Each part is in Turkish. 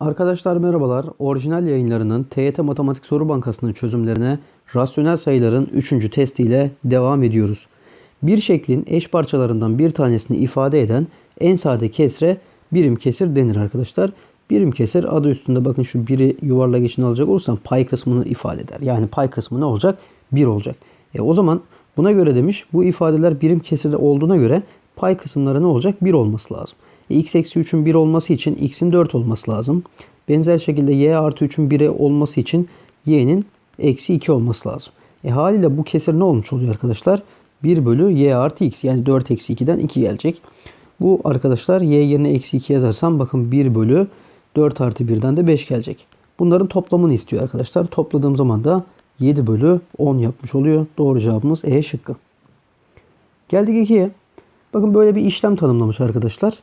Arkadaşlar merhabalar. Orijinal yayınlarının TYT Matematik Soru Bankası'nın çözümlerine rasyonel sayıların 3. testiyle devam ediyoruz. Bir şeklin eş parçalarından bir tanesini ifade eden en sade kesre birim kesir denir arkadaşlar. Birim kesir adı üstünde bakın şu biri yuvarlak içine alacak olursam pay kısmını ifade eder. Yani pay kısmı ne olacak? 1 olacak. E o zaman buna göre demiş bu ifadeler birim kesirde olduğuna göre pay kısımları ne olacak? 1 olması lazım. X eksi 3'ün 1 olması için x'in 4 olması lazım. Benzer şekilde y artı 3'ün 1'e olması için y'nin eksi 2 olması lazım. E haliyle bu kesir ne olmuş oluyor arkadaşlar? 1 bölü y artı x yani 4 eksi 2'den 2 gelecek. Bu arkadaşlar y yerine eksi 2 yazarsam bakın 1 bölü 4 artı 1'den de 5 gelecek. Bunların toplamını istiyor arkadaşlar. Topladığım zaman da 7 bölü 10 yapmış oluyor. Doğru cevabımız E şıkkı. Geldik 2'ye. Bakın böyle bir işlem tanımlamış arkadaşlar.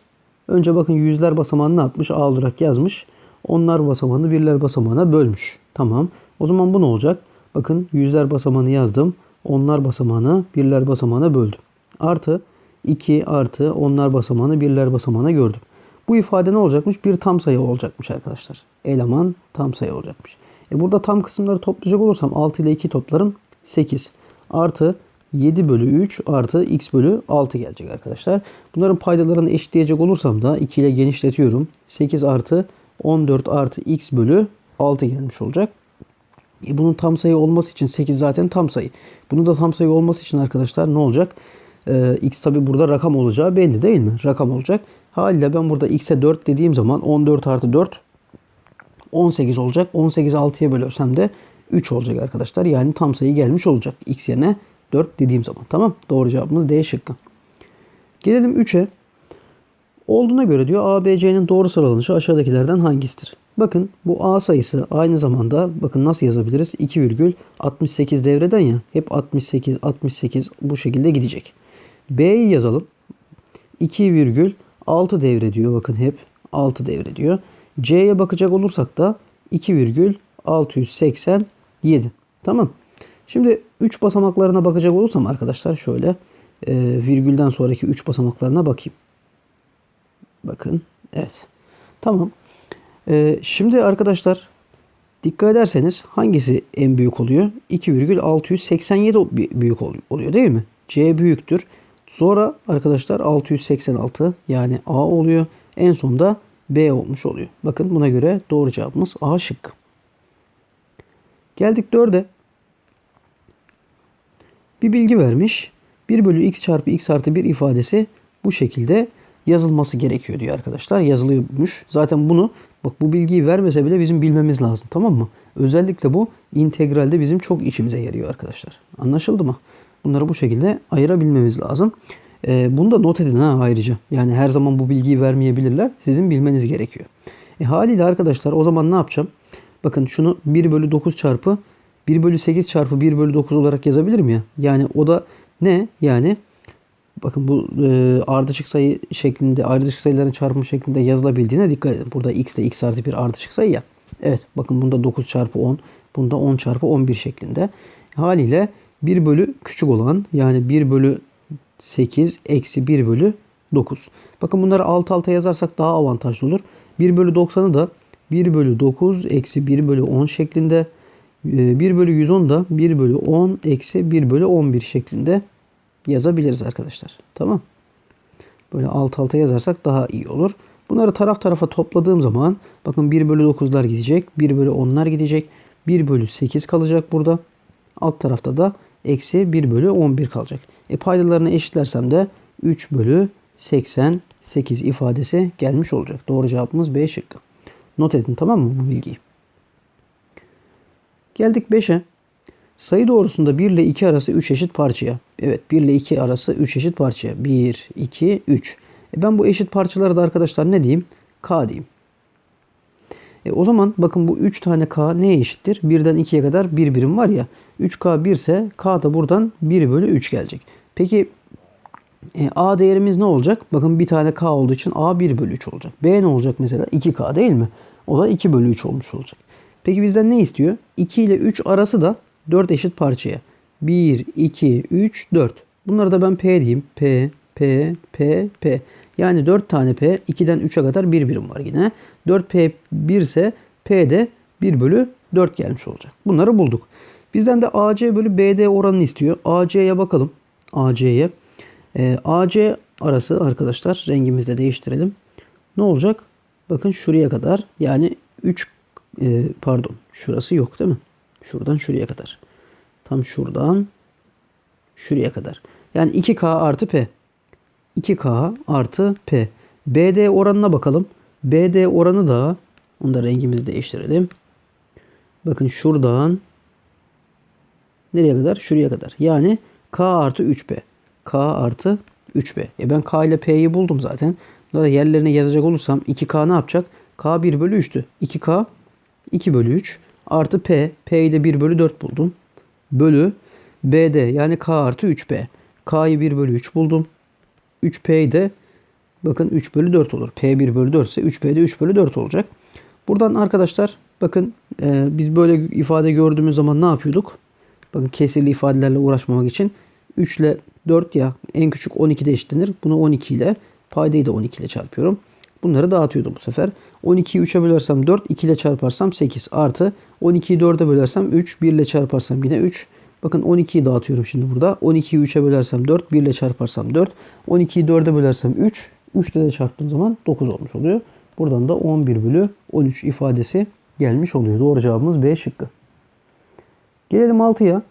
Önce bakın yüzler basamağını ne yapmış? A olarak yazmış. Onlar basamağını birler basamağına bölmüş. Tamam. O zaman bu ne olacak? Bakın yüzler basamağını yazdım. Onlar basamağını birler basamağına böldüm. Artı 2 artı onlar basamağını birler basamağına gördüm. Bu ifade ne olacakmış? Bir tam sayı olacakmış arkadaşlar. Eleman tam sayı olacakmış. E burada tam kısımları toplayacak olursam 6 ile 2 toplarım 8. Artı 7 bölü 3 artı x bölü 6 gelecek arkadaşlar. Bunların paydalarını eşitleyecek olursam da 2 ile genişletiyorum. 8 artı 14 artı x bölü 6 gelmiş olacak. E bunun tam sayı olması için 8 zaten tam sayı. Bunun da tam sayı olması için arkadaşlar ne olacak? Ee, x tabi burada rakam olacağı belli değil mi? Rakam olacak. Haliyle ben burada x'e 4 dediğim zaman 14 artı 4 18 olacak. 18'i 6'ya bölersem de 3 olacak arkadaşlar. Yani tam sayı gelmiş olacak. x yerine 4 dediğim zaman. Tamam. Doğru cevabımız D şıkkı. Gelelim 3'e. Olduğuna göre diyor ABC'nin doğru sıralanışı aşağıdakilerden hangisidir? Bakın bu A sayısı aynı zamanda bakın nasıl yazabiliriz? 2,68 devreden ya. Hep 68, 68 bu şekilde gidecek. B'yi yazalım. 2,6 devre diyor. Bakın hep 6 devre diyor. C'ye bakacak olursak da 2,687. Tamam. Şimdi 3 basamaklarına bakacak olursam arkadaşlar şöyle e, virgülden sonraki 3 basamaklarına bakayım. Bakın. Evet. Tamam. E, şimdi arkadaşlar dikkat ederseniz hangisi en büyük oluyor? 2,687 büyük oluyor değil mi? C büyüktür. Sonra arkadaşlar 686 yani A oluyor. En sonda B olmuş oluyor. Bakın buna göre doğru cevabımız A şıkkı. Geldik 4'e. Bir bilgi vermiş. 1 bölü x çarpı x artı 1 ifadesi bu şekilde yazılması gerekiyor diyor arkadaşlar. Yazılıyormuş. Zaten bunu bak bu bilgiyi vermese bile bizim bilmemiz lazım. Tamam mı? Özellikle bu integralde bizim çok işimize yarıyor arkadaşlar. Anlaşıldı mı? Bunları bu şekilde ayırabilmemiz lazım. Ee, bunu da not edin ha ayrıca. Yani her zaman bu bilgiyi vermeyebilirler. Sizin bilmeniz gerekiyor. E, haliyle arkadaşlar o zaman ne yapacağım? Bakın şunu 1 bölü 9 çarpı 1 bölü 8 çarpı 1 bölü 9 olarak yazabilirim ya. Yani o da ne? Yani bakın bu e, ardışık sayı şeklinde ardışık sayıların çarpımı şeklinde yazılabildiğine dikkat edin. Burada x de x artı 1 ardışık sayı ya. Evet bakın bunda 9 çarpı 10. Bunda 10 çarpı 11 şeklinde. Haliyle 1 bölü küçük olan yani 1 bölü 8 eksi 1 bölü 9. Bakın bunları alt alta yazarsak daha avantajlı olur. 1 bölü 90'ı da 1 bölü 9 eksi 1 bölü 10 şeklinde 1 bölü 110 da 1 bölü 10 eksi 1 bölü 11 şeklinde yazabiliriz arkadaşlar. Tamam. Böyle alt alta yazarsak daha iyi olur. Bunları taraf tarafa topladığım zaman bakın 1 bölü 9'lar gidecek. 1 bölü 10'lar gidecek. 1 bölü 8 kalacak burada. Alt tarafta da eksi 1 bölü 11 kalacak. E paydalarını eşitlersem de 3 bölü 88 ifadesi gelmiş olacak. Doğru cevabımız B şıkkı. Not edin tamam mı bu bilgiyi? Geldik 5'e. Sayı doğrusunda 1 ile 2 arası 3 eşit parçaya. Evet 1 ile 2 arası 3 eşit parçaya. 1, 2, 3. E ben bu eşit parçalara da arkadaşlar ne diyeyim? K diyeyim. E o zaman bakın bu 3 tane K neye eşittir? 1'den 2'ye kadar 1 birim var ya. 3K 1 ise K da buradan 1 bölü 3 gelecek. Peki e, A değerimiz ne olacak? Bakın bir tane K olduğu için A 1 bölü 3 olacak. B ne olacak mesela? 2K değil mi? O da 2 bölü 3 olmuş olacak. Peki bizden ne istiyor? 2 ile 3 arası da 4 eşit parçaya. 1, 2, 3, 4. Bunları da ben P diyeyim. P, P, P, P. Yani 4 tane P, 2'den 3'e kadar bir birim var yine. 4P 1 ise P de 1 bölü 4 gelmiş olacak. Bunları bulduk. Bizden de AC bölü BD oranını istiyor. AC'ye bakalım. AC'ye. Ee, AC arası arkadaşlar rengimizi de değiştirelim. Ne olacak? Bakın şuraya kadar yani 3 e, pardon şurası yok değil mi? Şuradan şuraya kadar. Tam şuradan şuraya kadar. Yani 2K artı P. 2K artı P. BD oranına bakalım. BD oranı da onu da rengimizi değiştirelim. Bakın şuradan nereye kadar? Şuraya kadar. Yani K artı 3P. K artı 3P. E ben K ile P'yi buldum zaten. Yerlerine yazacak olursam 2K ne yapacak? K 1 bölü 3'tü. 2K 2 bölü 3 artı P. P'yi de 1 bölü 4 buldum. Bölü BD yani K artı 3P. K'yı 1 bölü 3 buldum. 3P'yi de bakın 3 bölü 4 olur. P 1 bölü 4 ise 3P de 3 bölü 4 olacak. Buradan arkadaşlar bakın e, biz böyle ifade gördüğümüz zaman ne yapıyorduk? Bakın kesirli ifadelerle uğraşmamak için 3 ile 4 ya en küçük 12 de eşitlenir. Bunu 12 ile paydayı da 12 ile çarpıyorum. Bunları dağıtıyordum bu sefer. 12'yi 3'e bölersem 4, 2 ile çarparsam 8 artı 12'yi 4'e bölersem 3, 1 ile çarparsam yine 3. Bakın 12'yi dağıtıyorum şimdi burada. 12'yi 3'e bölersem 4, 1 ile çarparsam 4. 12'yi 4'e bölersem 3. 3 ile de çarptığım zaman 9 olmuş oluyor. Buradan da 11 bölü 13 ifadesi gelmiş oluyor. Doğru cevabımız B şıkkı. Gelelim 6'ya.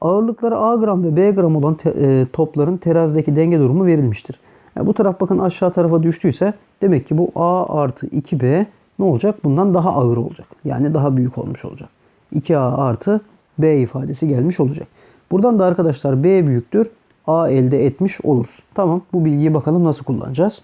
Ağırlıkları A gram ve B gram olan te- e, topların terazideki denge durumu verilmiştir. Yani bu taraf bakın aşağı tarafa düştüyse demek ki bu A artı 2B ne olacak? Bundan daha ağır olacak. Yani daha büyük olmuş olacak. 2A artı B ifadesi gelmiş olacak. Buradan da arkadaşlar B büyüktür. A elde etmiş oluruz. Tamam bu bilgiyi bakalım nasıl kullanacağız.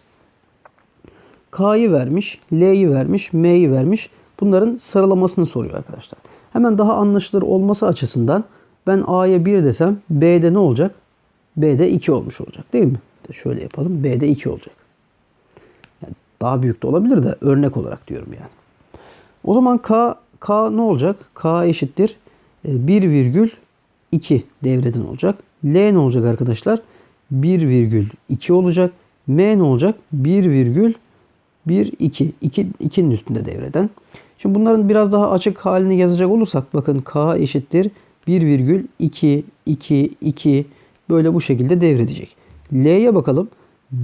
K'yı vermiş, L'yi vermiş, M'yi vermiş. Bunların sıralamasını soruyor arkadaşlar. Hemen daha anlaşılır olması açısından ben A'ya 1 desem B'de ne olacak? B'de 2 olmuş olacak değil mi? Şöyle yapalım. B'de 2 olacak. Yani daha büyük de olabilir de örnek olarak diyorum yani. O zaman K, K ne olacak? K eşittir 1,2 devreden olacak. L ne olacak arkadaşlar? 1,2 olacak. M ne olacak? 1,1 2. 2 2'nin üstünde devreden. Şimdi bunların biraz daha açık halini yazacak olursak bakın K eşittir 1,2 2 2 böyle bu şekilde devredecek. L'ye bakalım.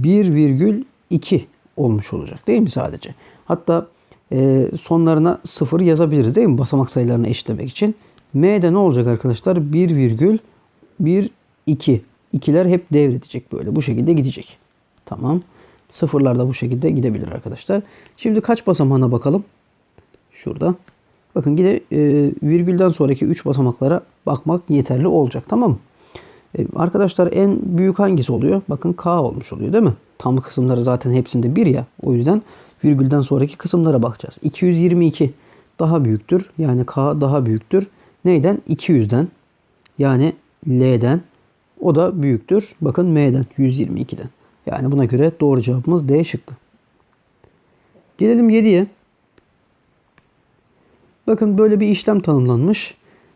1,2 olmuş olacak değil mi sadece? Hatta e, sonlarına 0 yazabiliriz değil mi? Basamak sayılarını eşitlemek için. M'de ne olacak arkadaşlar? 1,1 2. İkiler hep devredecek böyle. Bu şekilde gidecek. Tamam. Sıfırlar da bu şekilde gidebilir arkadaşlar. Şimdi kaç basamağına bakalım. Şurada. Bakın yine e, virgülden sonraki 3 basamaklara bakmak yeterli olacak. Tamam mı? E, arkadaşlar en büyük hangisi oluyor? Bakın K olmuş oluyor değil mi? Tam kısımları zaten hepsinde 1 ya. O yüzden virgülden sonraki kısımlara bakacağız. 222 daha büyüktür. Yani K daha büyüktür. Neyden? 200'den. Yani L'den. O da büyüktür. Bakın M'den 122'den. Yani buna göre doğru cevabımız D şıkkı. Gelelim 7'ye. Bakın böyle bir işlem tanımlanmış.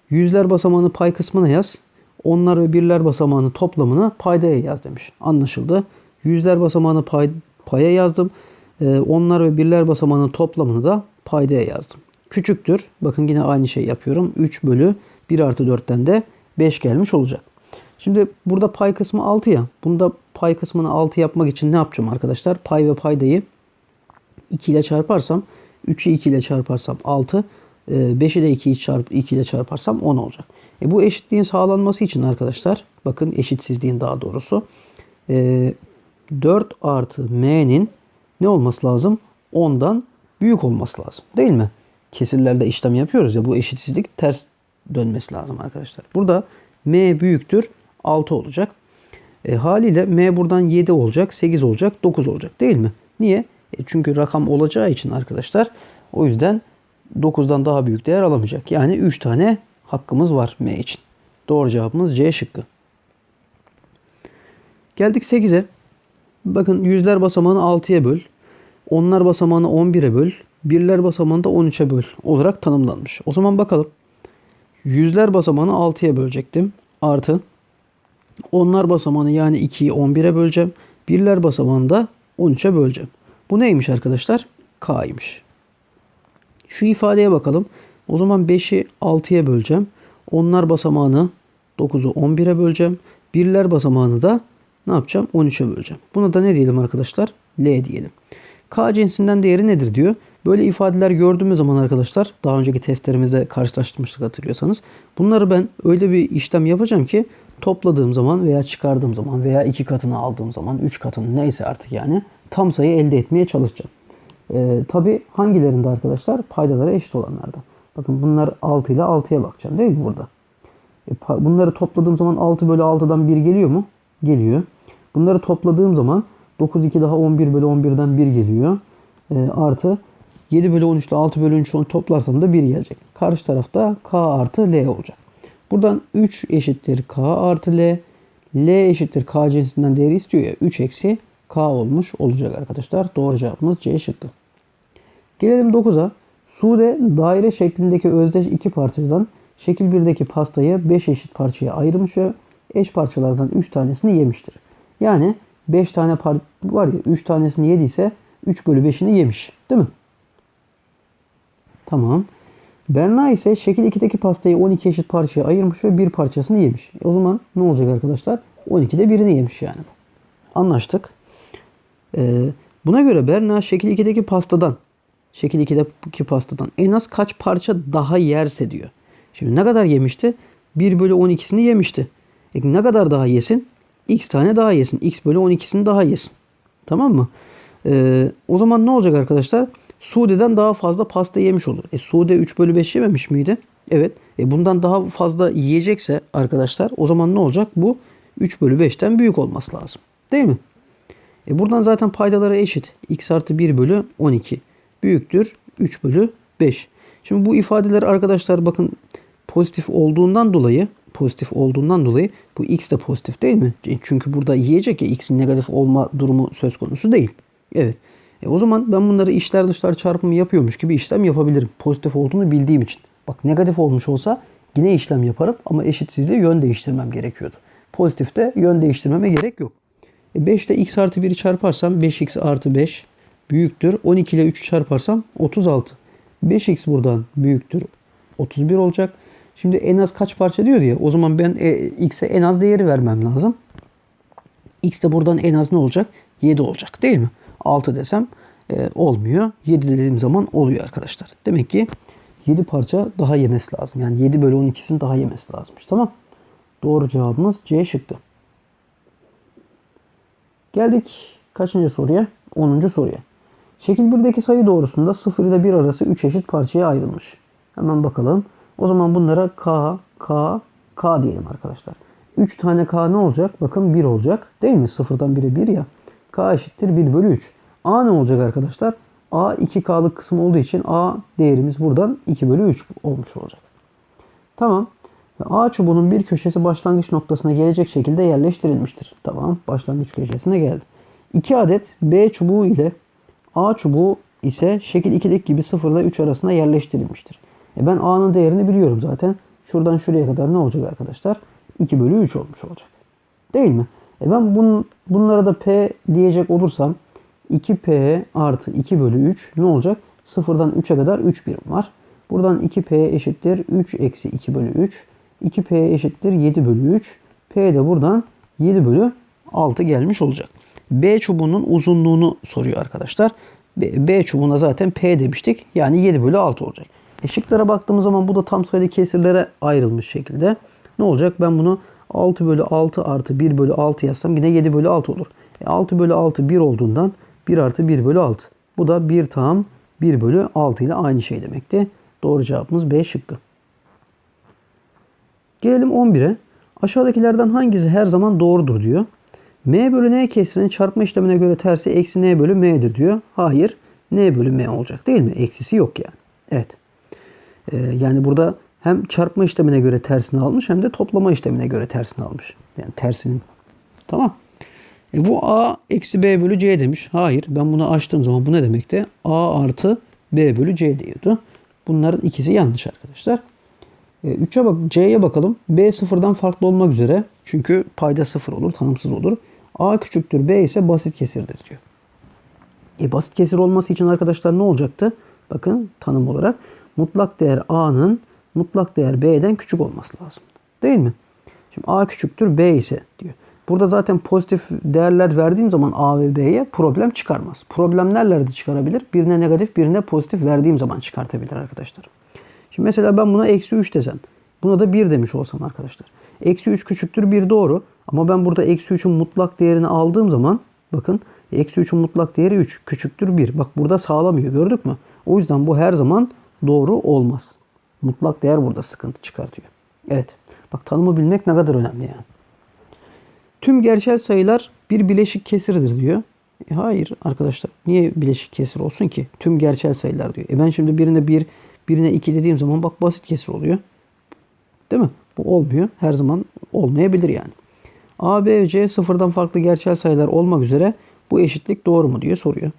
Yüzler basamağını pay kısmına yaz. Onlar ve birler basamağını toplamını paydaya yaz demiş. Anlaşıldı. Yüzler basamağını pay, paya yazdım. Ee, onlar ve birler basamağının toplamını da paydaya yazdım. Küçüktür. Bakın yine aynı şey yapıyorum. 3 bölü 1 artı 4'ten de 5 gelmiş olacak. Şimdi burada pay kısmı 6 ya. Bunda pay kısmını 6 yapmak için ne yapacağım arkadaşlar? Pay ve paydayı 2 ile çarparsam 3'ü 2 ile çarparsam 6 5'i de 2, çarp, 2 ile çarparsam 10 olacak. E bu eşitliğin sağlanması için arkadaşlar bakın eşitsizliğin daha doğrusu 4 artı m'nin ne olması lazım? 10'dan büyük olması lazım. Değil mi? Kesirlerle işlem yapıyoruz ya bu eşitsizlik ters dönmesi lazım arkadaşlar. Burada m büyüktür 6 olacak. E, haliyle m buradan 7 olacak, 8 olacak, 9 olacak değil mi? Niye? E, çünkü rakam olacağı için arkadaşlar o yüzden 9'dan daha büyük değer alamayacak. Yani 3 tane hakkımız var M için. Doğru cevabımız C şıkkı. Geldik 8'e. Bakın yüzler basamağını 6'ya böl. Onlar basamağını 11'e böl. Birler basamağını da 13'e böl olarak tanımlanmış. O zaman bakalım. Yüzler basamağını 6'ya bölecektim. Artı onlar basamağını yani 2'yi 11'e böleceğim. Birler basamağında 13'e böleceğim. Bu neymiş arkadaşlar? K'ymış. Şu ifadeye bakalım. O zaman 5'i 6'ya böleceğim. Onlar basamağını 9'u 11'e böleceğim. Birler basamağını da ne yapacağım? 13'e böleceğim. Buna da ne diyelim arkadaşlar? L diyelim. K cinsinden değeri nedir diyor. Böyle ifadeler gördüğümüz zaman arkadaşlar daha önceki testlerimizde karşılaştırmıştık hatırlıyorsanız. Bunları ben öyle bir işlem yapacağım ki topladığım zaman veya çıkardığım zaman veya iki katını aldığım zaman, üç katını neyse artık yani tam sayı elde etmeye çalışacağım. Ee, Tabi hangilerinde arkadaşlar? Paydaları eşit olanlarda. Bakın bunlar 6 ile 6'ya bakacağım değil mi burada? E, bunları topladığım zaman 6 bölü 6'dan 1 geliyor mu? Geliyor. Bunları topladığım zaman 9 2 daha 11 bölü 11'den 1 geliyor. E, artı 7 bölü 13 ile 6 bölü 13 onu toplarsam da 1 gelecek. Karşı tarafta k artı l olacak. Buradan 3 eşittir k artı l. L eşittir k cinsinden değeri istiyor ya. 3 eksi k olmuş olacak arkadaşlar. Doğru cevabımız C şıkkı. Gelelim 9'a. Sude daire şeklindeki özdeş iki parçadan şekil 1'deki pastayı 5 eşit parçaya ayırmış ve eş parçalardan 3 tanesini yemiştir. Yani 5 tane par var ya 3 tanesini yediyse 3 bölü 5'ini yemiş. Değil mi? Tamam. Berna ise şekil 2'deki pastayı 12 eşit parçaya ayırmış ve bir parçasını yemiş. E O zaman ne olacak arkadaşlar? 12'de birini yemiş yani. Anlaştık. Ee, buna göre Berna şekil 2'deki pastadan şekil 2'deki pastadan en az kaç parça daha yerse diyor. Şimdi ne kadar yemişti? 1 bölü 12'sini yemişti. E ne kadar daha yesin? X tane daha yesin. X bölü 12'sini daha yesin. Tamam mı? Ee, o zaman ne olacak arkadaşlar? Sude'den daha fazla pasta yemiş olur. E Sude 3 bölü 5 yememiş miydi? Evet. E bundan daha fazla yiyecekse arkadaşlar o zaman ne olacak? Bu 3 bölü 5'ten büyük olması lazım. Değil mi? E buradan zaten paydaları eşit. X artı 1 bölü 12 büyüktür 3 bölü 5. Şimdi bu ifadeler arkadaşlar bakın pozitif olduğundan dolayı pozitif olduğundan dolayı bu x de pozitif değil mi? E Çünkü burada yiyecek ya x'in negatif olma durumu söz konusu değil. Evet. E o zaman ben bunları içler dışlar çarpımı yapıyormuş gibi işlem yapabilirim. Pozitif olduğunu bildiğim için. Bak negatif olmuş olsa yine işlem yaparım ama eşitsizliğe yön değiştirmem gerekiyordu. Pozitifte yön değiştirmeme gerek yok. E 5 ile x artı 1'i çarparsam 5x artı 5 büyüktür. 12 ile 3'ü çarparsam 36. 5x buradan büyüktür. 31 olacak. Şimdi en az kaç parça diyor diye. O zaman ben e, x'e en az değeri vermem lazım. X de buradan en az ne olacak? 7 olacak değil mi? 6 desem e, olmuyor. 7 dediğim zaman oluyor arkadaşlar. Demek ki 7 parça daha yemesi lazım. Yani 7 bölü 12'sini daha yemesi lazımmış. Tamam. Doğru cevabımız C şıkkı. Geldik kaçıncı soruya? 10. soruya. Şekil 1'deki sayı doğrusunda 0 ile 1 arası 3 eşit parçaya ayrılmış. Hemen bakalım. O zaman bunlara K, K, K diyelim arkadaşlar. 3 tane K ne olacak? Bakın 1 olacak. Değil mi? 0'dan 1'e 1 ya. K eşittir 1 bölü 3. A ne olacak arkadaşlar? A 2K'lık kısım olduğu için A değerimiz buradan 2 bölü 3 olmuş olacak. Tamam. A çubuğunun bir köşesi başlangıç noktasına gelecek şekilde yerleştirilmiştir. Tamam. Başlangıç köşesine geldi. 2 adet B çubuğu ile A çubuğu ise şekil 2'deki gibi 0 ile 3 arasında yerleştirilmiştir. E ben A'nın değerini biliyorum zaten. Şuradan şuraya kadar ne olacak arkadaşlar? 2 bölü 3 olmuş olacak. Değil mi? E ben bun, bunlara da P diyecek olursam 2P artı 2 bölü 3 ne olacak? 0'dan 3'e kadar 3 birim var. Buradan 2P eşittir 3 eksi 2 bölü 3. 2P eşittir 7 bölü 3. P de buradan 7 bölü 6 gelmiş olacak. B çubuğunun uzunluğunu soruyor arkadaşlar. B, B çubuğuna zaten P demiştik. Yani 7 bölü 6 olacak. E baktığımız zaman bu da tam sayılı kesirlere ayrılmış şekilde. Ne olacak? Ben bunu 6 bölü 6 artı 1 bölü 6 yazsam yine 7 bölü 6 olur. E 6 bölü 6 1 olduğundan 1 artı 1 bölü 6. Bu da 1 tam 1 bölü 6 ile aynı şey demekti. Doğru cevabımız B şıkkı. Gelelim 11'e. Aşağıdakilerden hangisi her zaman doğrudur diyor. M bölü N kesirinin çarpma işlemine göre tersi eksi N bölü M'dir diyor. Hayır. N bölü M olacak değil mi? Eksisi yok yani. Evet. Ee, yani burada hem çarpma işlemine göre tersini almış hem de toplama işlemine göre tersini almış. Yani tersinin. Tamam. E bu A eksi B bölü C demiş. Hayır. Ben bunu açtığım zaman bu ne demekti? A artı B bölü C diyordu. Bunların ikisi yanlış arkadaşlar. 3'e bak C'ye bakalım. B sıfırdan farklı olmak üzere. Çünkü payda sıfır olur, tanımsız olur. A küçüktür B ise basit kesirdir diyor. E, basit kesir olması için arkadaşlar ne olacaktı? Bakın tanım olarak mutlak değer A'nın mutlak değer B'den küçük olması lazım. Değil mi? Şimdi A küçüktür B ise diyor. Burada zaten pozitif değerler verdiğim zaman A ve B'ye problem çıkarmaz. Problem nerelerde çıkarabilir? Birine negatif birine pozitif verdiğim zaman çıkartabilir arkadaşlar. Şimdi mesela ben buna eksi 3 desem. Buna da 1 demiş olsam arkadaşlar. Eksi 3 küçüktür 1 doğru. Ama ben burada eksi 3'ün mutlak değerini aldığım zaman bakın eksi 3'ün mutlak değeri 3 küçüktür 1. Bak burada sağlamıyor gördük mü? O yüzden bu her zaman doğru olmaz. Mutlak değer burada sıkıntı çıkartıyor. Evet. Bak tanımı bilmek ne kadar önemli yani. Tüm gerçel sayılar bir bileşik kesirdir diyor. E hayır arkadaşlar. Niye bileşik kesir olsun ki? Tüm gerçel sayılar diyor. E ben şimdi birine 1, birine 2 dediğim zaman bak basit kesir oluyor. Değil mi? Bu olmuyor. Her zaman olmayabilir yani. A, B C sıfırdan farklı gerçel sayılar olmak üzere bu eşitlik doğru mu diye soruyor.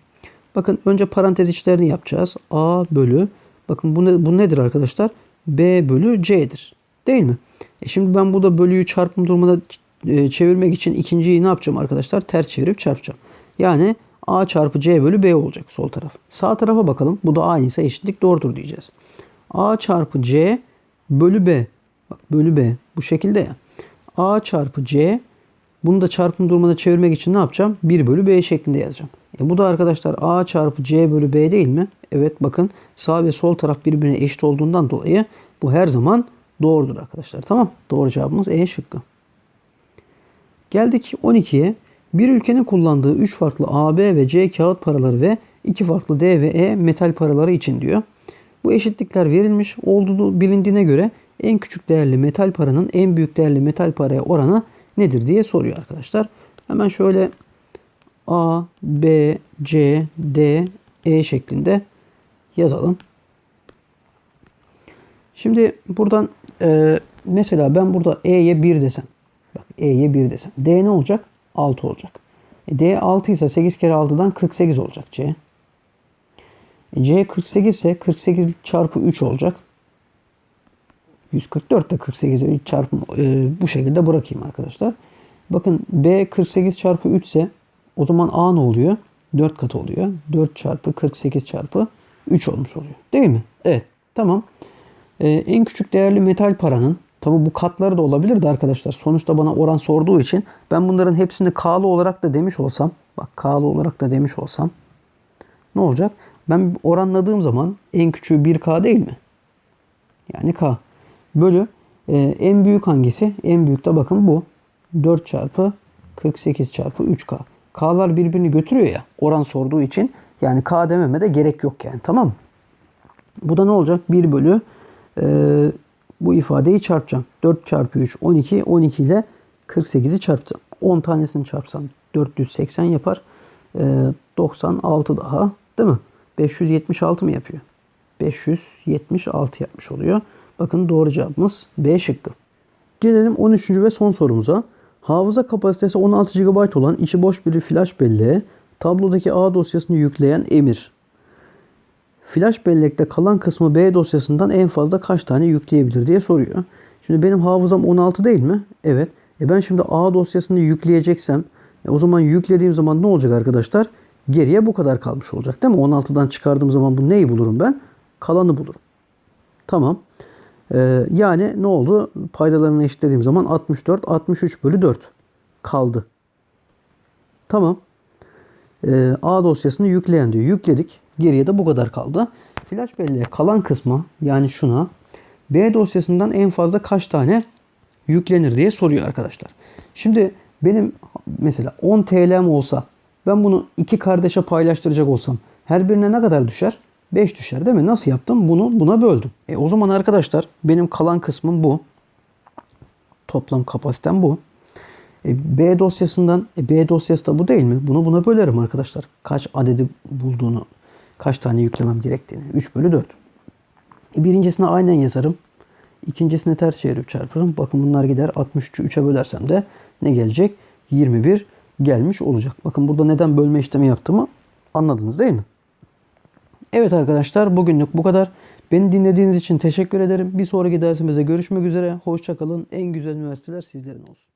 Bakın önce parantez içlerini yapacağız. A bölü bakın bu, ne, bu nedir arkadaşlar? B bölü C'dir. Değil mi? E şimdi ben burada bölüyü çarpım durumuna e, çevirmek için ikinciyi ne yapacağım arkadaşlar? Ters çevirip çarpacağım. Yani A çarpı C bölü B olacak sol taraf. Sağ tarafa bakalım. Bu da aynıysa eşitlik doğrudur diyeceğiz. A çarpı C bölü B. Bak bölü B bu şekilde ya. A çarpı C bunu da çarpım durumuna çevirmek için ne yapacağım? 1 bölü B şeklinde yazacağım. E bu da arkadaşlar A çarpı C bölü B değil mi? Evet bakın sağ ve sol taraf birbirine eşit olduğundan dolayı bu her zaman doğrudur arkadaşlar. Tamam. Doğru cevabımız E şıkkı. Geldik 12'ye. Bir ülkenin kullandığı 3 farklı A, B ve C kağıt paraları ve 2 farklı D ve E metal paraları için diyor. Bu eşitlikler verilmiş olduğu bilindiğine göre en küçük değerli metal paranın en büyük değerli metal paraya oranı nedir diye soruyor arkadaşlar. Hemen şöyle A, B, C, D, E şeklinde yazalım. Şimdi buradan e, mesela ben burada E'ye 1 desem. Bak E'ye 1 desem. D ne olacak? 6 olacak. E, D 6 ise 8 kere 6'dan 48 olacak C. E, C 48 ise 48 çarpı 3 olacak. 144 de 48 ile 3 çarpım e, bu şekilde bırakayım arkadaşlar. Bakın B 48 çarpı 3 ise o zaman A ne oluyor? 4 kat oluyor. 4 çarpı 48 çarpı 3 olmuş oluyor. Değil mi? Evet. Tamam. Ee, en küçük değerli metal paranın tabi bu katları da olabilir de arkadaşlar. Sonuçta bana oran sorduğu için ben bunların hepsini K'lı olarak da demiş olsam bak K'lı olarak da demiş olsam ne olacak? Ben oranladığım zaman en küçüğü 1K değil mi? Yani K. Bölü e, en büyük hangisi? En büyük de bakın bu. 4 çarpı 48 çarpı 3K. K'lar birbirini götürüyor ya oran sorduğu için. Yani K dememe de gerek yok yani tamam mı? Bu da ne olacak? 1 bölü e, bu ifadeyi çarpacağım. 4 çarpı 3 12. 12 ile 48'i çarpacağım. 10 tanesini çarpsam 480 yapar. E, 96 daha değil mi? 576 mı yapıyor? 576 yapmış oluyor. Bakın doğru cevabımız B şıkkı. Gelelim 13. ve son sorumuza. Hafıza kapasitesi 16 GB olan içi boş bir flash belleğe tablodaki A dosyasını yükleyen emir. Flash bellekte kalan kısmı B dosyasından en fazla kaç tane yükleyebilir diye soruyor. Şimdi benim hafızam 16 değil mi? Evet. E ben şimdi A dosyasını yükleyeceksem e o zaman yüklediğim zaman ne olacak arkadaşlar? Geriye bu kadar kalmış olacak değil mi? 16'dan çıkardığım zaman bu neyi bulurum ben? Kalanı bulurum. Tamam. Ee, yani ne oldu? Paydalarını eşitlediğim zaman 64, 63 bölü 4 kaldı. Tamam. Ee, A dosyasını yükleyen diyor. Yükledik. Geriye de bu kadar kaldı. Flash belleğe kalan kısmı yani şuna B dosyasından en fazla kaç tane yüklenir diye soruyor arkadaşlar. Şimdi benim mesela 10 TL'm olsa ben bunu iki kardeşe paylaştıracak olsam her birine ne kadar düşer? 5 düşer değil mi? Nasıl yaptım? Bunu buna böldüm. E o zaman arkadaşlar benim kalan kısmım bu. Toplam kapasitem bu. E, B dosyasından e, B dosyası da bu değil mi? Bunu buna bölerim arkadaşlar. Kaç adedi bulduğunu, kaç tane yüklemem gerektiğini. 3 bölü 4. E, birincisine aynen yazarım. İkincisine ters çevirip çarparım. Bakın bunlar gider. 63'ü 3'e bölersem de ne gelecek? 21 gelmiş olacak. Bakın burada neden bölme işlemi yaptığımı anladınız değil mi? Evet arkadaşlar bugünlük bu kadar. Beni dinlediğiniz için teşekkür ederim. Bir sonraki dersimizde görüşmek üzere. Hoşçakalın. En güzel üniversiteler sizlerin olsun.